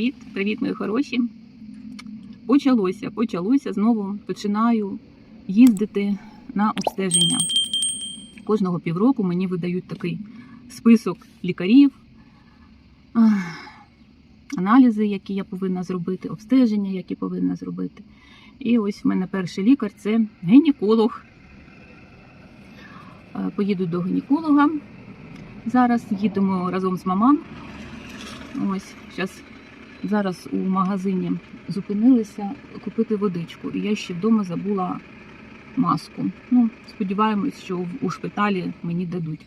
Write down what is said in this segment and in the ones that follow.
Привіт! Привіт, мої хороші! Почалося, почалося знову. Починаю їздити на обстеження. Кожного півроку мені видають такий список лікарів, аналізи, які я повинна зробити, обстеження, які повинна зробити. І ось в мене перший лікар це гінеколог. Поїду до гінеколога. Зараз їдемо разом з маман. Ось зараз, зараз у магазині зупинилися купити водичку, і я ще вдома забула маску. Ну, сподіваємось, що у шпиталі мені дадуть.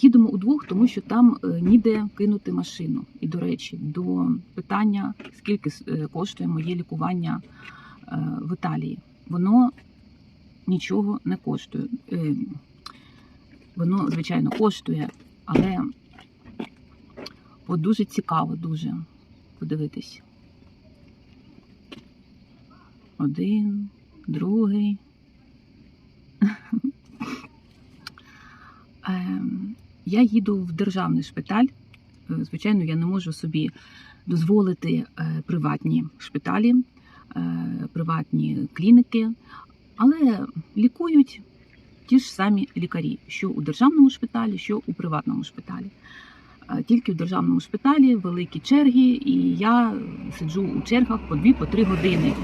Їдемо удвох, тому що там е, ніде кинути машину. І, до речі, до питання, скільки е, коштує моє лікування е, в Італії. Воно нічого не коштує. Воно, звичайно, коштує, але От дуже цікаво, дуже подивитись. Один, другий. Ем, Я їду в державний шпиталь. Е, Звичайно, я не можу собі дозволити е, приватні шпиталі, е, приватні клініки, але лікують ті ж самі лікарі, що у державному шпиталі, що у приватному шпиталі. Е, Тільки в державному шпиталі великі черги, і я сиджу у чергах по 2-3 години.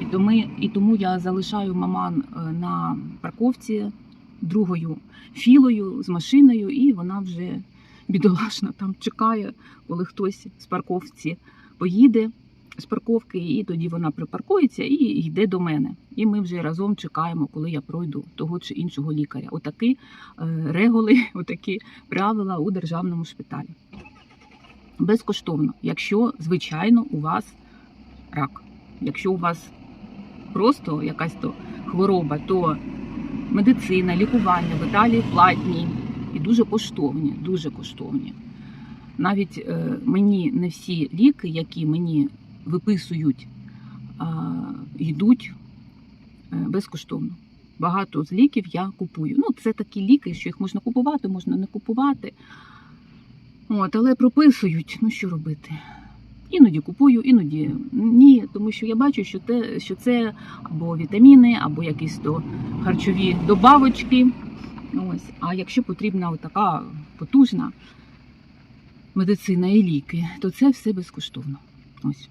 І тому, і тому я залишаю маман е, на парковці другою філою з машиною, і вона вже бідолашна там чекає, коли хтось з парковці поїде з парковки, і тоді вона припаркується і йде до мене. І ми вже разом чекаємо, коли я пройду того чи іншого лікаря. Отакі е, регули, отакі правила у державному шпиталі. Безкоштовно, якщо, звичайно, у вас рак. Якщо у вас просто якась то хвороба, то медицина, лікування в Італії платні і дуже коштовні, дуже коштовні. Навіть е, мені не всі ліки, які мені виписують, йдуть е, безкоштовно. Багато з ліків я купую. Ну, це такі ліки, що їх можна купувати, можна не купувати. От, але прописують, ну що робити? Іноді купую, іноді ні, тому що я бачу, що те, що це або вітаміни, або якісь то харчові добавочки. Ось. А якщо потрібна така потужна медицина і ліки, то це все безкоштовно. Ось.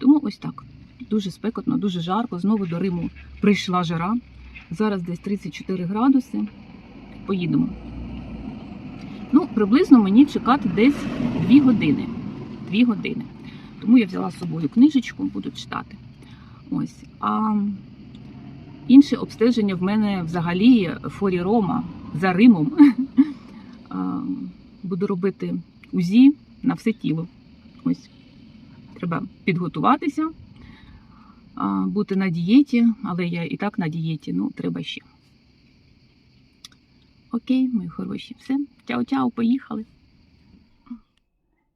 Тому ось так. Дуже спекотно, дуже жарко. Знову до Риму прийшла жара. Зараз десь 34 градуси. Поїдемо. Ну, приблизно мені чекати десь 2 години. 2 години. Тому я взяла з собою книжечку, буду читати. Ось. А інше обстеження в мене взагалі форі Рома за Римом. Буду робити УЗІ на все тіло. Ось. Треба підготуватися, бути на дієті, але я і так на дієті, ну, треба ще. Окей, мої хороші, все. Чао-чао, поїхали.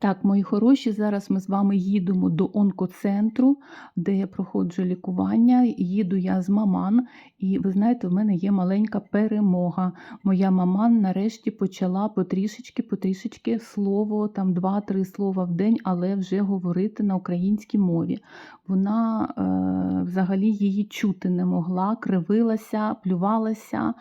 Так, мої хороші, зараз ми з вами їдемо до онкоцентру, де я проходжу лікування. Їду я з маман, і ви знаєте, в мене є маленька перемога. Моя маман нарешті почала потрішечки, потрішечки слово, там два-три слова в день, але вже говорити на українській мові. Вона е, взагалі її чути не могла, кривилася, плювалася,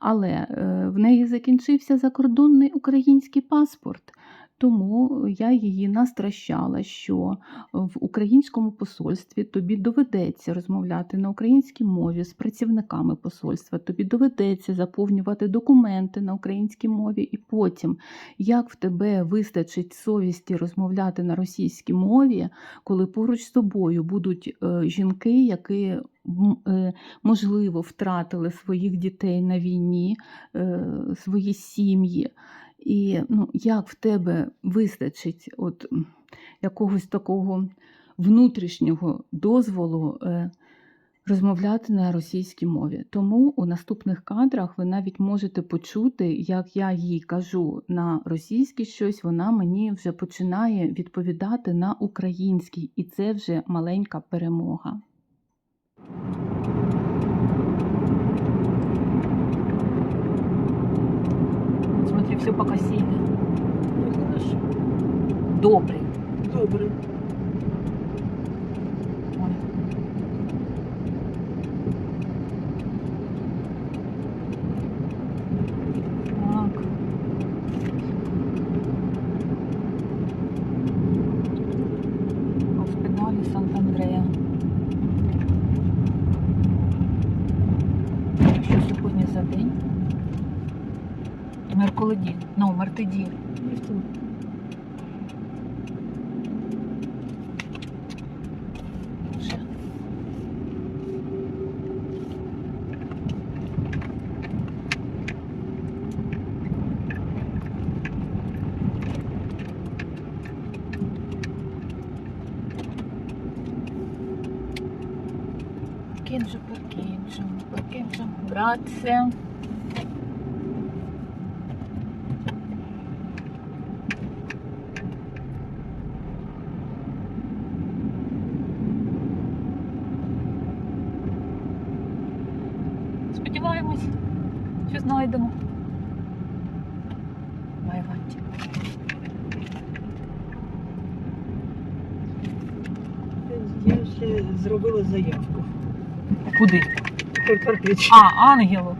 але е, в неї закінчився закордонний український паспорт. Тому я її настращала, що в українському посольстві тобі доведеться розмовляти на українській мові з працівниками посольства, тобі доведеться заповнювати документи на українській мові, і потім, як в тебе вистачить совісті розмовляти на російській мові, коли поруч з тобою будуть е, жінки, які е, можливо втратили своїх дітей на війні, е, свої сім'ї. І ну, як в тебе вистачить от якогось такого внутрішнього дозволу е, розмовляти на російській мові. Тому у наступних кадрах ви навіть можете почути, як я їй кажу на російській щось, вона мені вже починає відповідати на українській, і це вже маленька перемога. Все пока сильно. Добрый. Добрый. Добре. Добре. Ну, мертиді. Ніхто. Ще. Покінжу, покінжу, покінжу, братце. Сподіваємось, що знайдемо. Майганчик. Я ще зробила заявку. Куди? Карпіч. А, ангелу.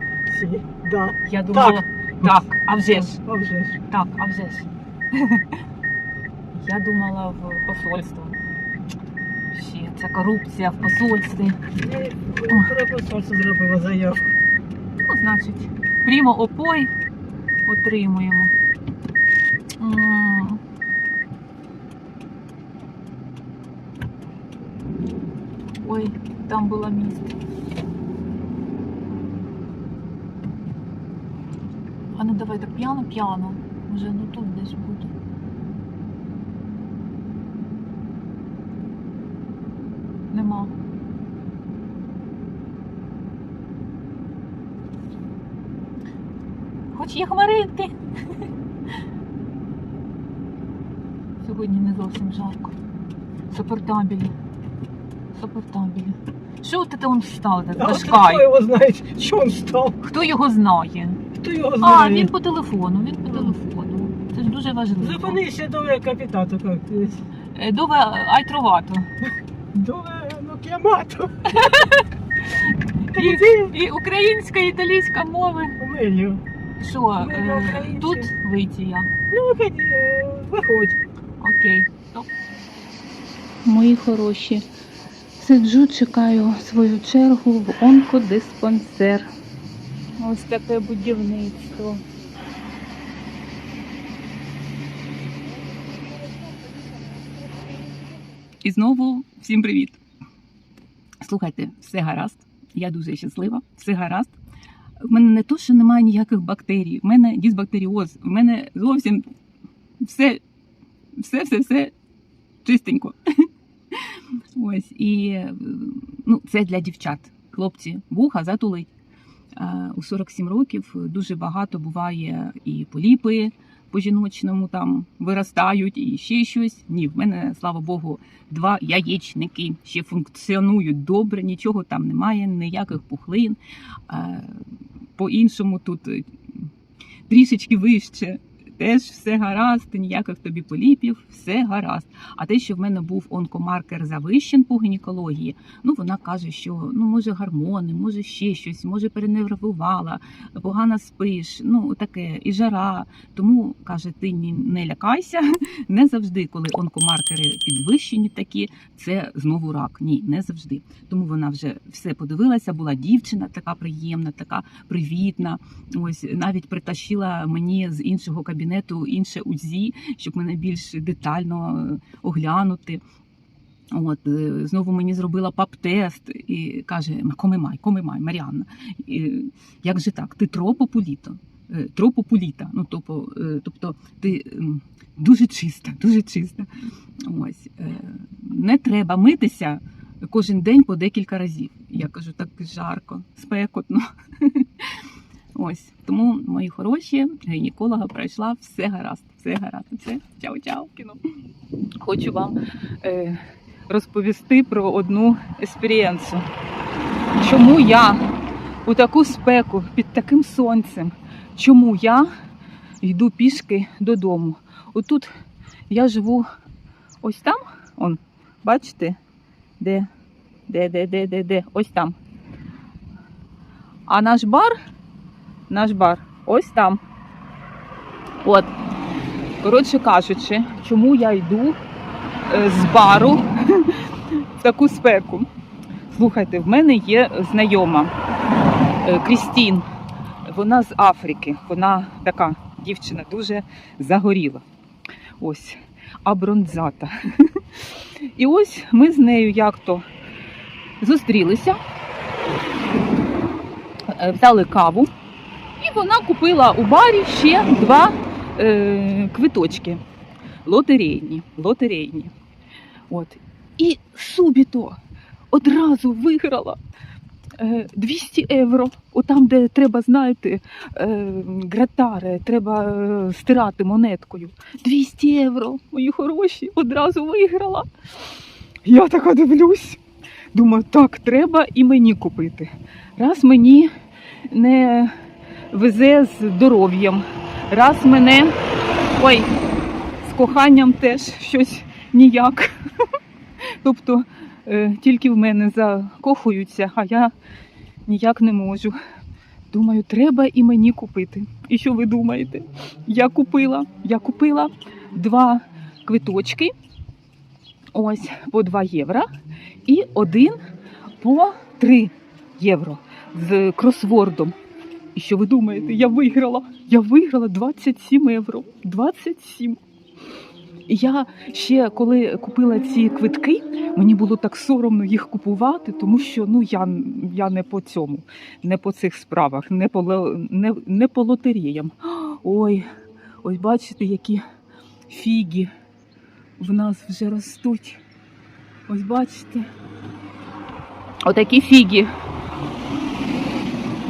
Да. Я думала. Так, а вже ж. А вже ж. Так, а вже ж. Я думала в посольство. Ще ця корупція в посольстві. Я про посольство зробила заявку. Значить, прямо опой отримуємо. Ой, там було місце. А ну давай так п'яно, п'яно. Може, ну тут десь буде. Нема. Хоч є хмаринки. Сьогодні не зовсім жарко. Супортабілі. Супортабілі. Що ти там Дашкай. хто його знає, що він став? Хто його знає? Хто його знає? А, він по телефону, він по телефону. Це ж дуже важливо. Зупинися до капітату. Е, Дове айтровато. До ну, кіамату. І, і українська, і італійська мови. Умилю. Що, е, тут вийти я? Ну, виходь, е, виходь. Окей. Мої хороші. Сиджу, чекаю свою чергу в онкодиспансер. Ось таке будівництво. І знову всім привіт. Слухайте, все гаразд. Я дуже щаслива, все гаразд. В мене не то, що немає ніяких бактерій, в мене дисбактеріоз, в мене зовсім все, все, все, все чистенько. Ось і ну, це для дівчат. Хлопці, вуха затулить. У 47 років дуже багато буває і поліпи по жіночному там виростають, і ще щось. Ні, в мене, слава Богу, два яєчники ще функціонують добре, нічого там немає, ніяких пухлин. Е, По-іншому тут е, трішечки вище. Теж все гаразд, ніяких тобі поліпів, все гаразд. А те, що в мене був онкомаркер завищен по гінекології, ну вона каже, що ну може гормони, може ще щось, може перенервувала, погано спиш, ну таке, і жара. Тому каже, ти не лякайся. Не завжди, коли онкомаркери підвищені такі, це знову рак. Ні, не завжди. Тому вона вже все подивилася, була дівчина така приємна, така привітна. Ось навіть притащила мені з іншого кабінету інше УЗІ, щоб мене більш детально е, оглянути. От е, знову мені зробила пап-тест і каже: Комимай, комимай, Маріанна. І, Як же так? Ти тропопуліто. Е, Тропопуліта. Ну, тобто, тобто ти дуже чиста, дуже чиста. Ось не треба митися кожен день по декілька разів. Я кажу, так жарко, спекотно. Ось тому, мої хороші, гінеколога пройшла, все гаразд, все гаразд. Все, чао-чао, кіно. Хочу вам е, розповісти про одну експерієнсу. Чому я у таку спеку під таким сонцем, чому я йду пішки додому? Отут я живу ось там, он, бачите, де, де, де, де, де, де, ось там. А наш бар наш бар. Ось там. От. Коротше кажучи, чому я йду е, з бару в таку спеку. Слухайте, в мене є знайома е, Крістін. Вона з Африки. Вона така дівчина дуже загоріла. Ось, абронзата. І ось ми з нею як то зустрілися, е, взяли каву, і вона купила у барі ще два е, квиточки. Лотерейні. лотерейні. От. І субіто одразу виграла е, 200 євро. Отам, де треба, знаєте, е, гратари, треба е, стирати монеткою. 200 євро, мої хороші, одразу виграла. Я така дивлюсь. Думаю, так, треба і мені купити. Раз мені не везе з здоров'ям, раз мене ой, з коханням теж щось ніяк. Тобто е, тільки в мене закохуються, а я ніяк не можу. Думаю, треба і мені купити. І що ви думаєте? Я купила, я купила два квиточки, ось по 2 євро, і один по 3 євро з кросвордом. І що ви думаєте? Я виграла. Я виграла 27 євро. 27. І я ще коли купила ці квитки, мені було так соромно їх купувати, тому що ну я, я не по цьому, не по цих справах, не по, не, не по лотереям. Ой, ось бачите, які фіги в нас вже ростуть. Ось бачите. Отакі фіги.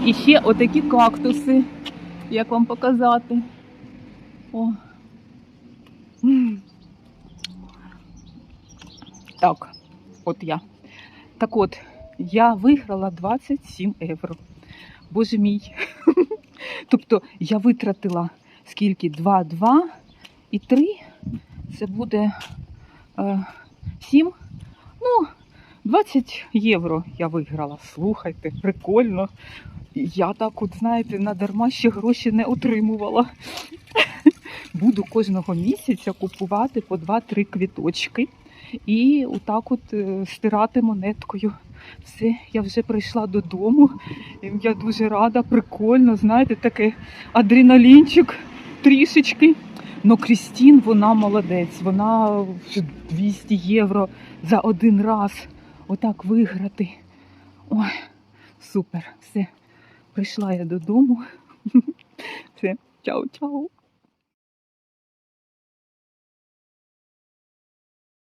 І ще отакі кактуси. Як вам показати? О. Так, от я. Так от, я виграла 27 євро. Боже мій. Тобто я витратила скільки? 2, 2 і 3. Це буде е, 7. Ну, 20 євро я виграла. Слухайте, прикольно. Я так, от, знаєте, надарма ще гроші не отримувала. Буду кожного місяця купувати по 2-3 квіточки і отак от е, стирати монеткою. Все, я вже прийшла додому. Я дуже рада, прикольно, знаєте, такий адреналінчик трішечки. Ну, Крістін, вона молодець, вона 200 євро за один раз отак виграти. Ой, супер, все. Прийшла я додому. Все, чао-чао.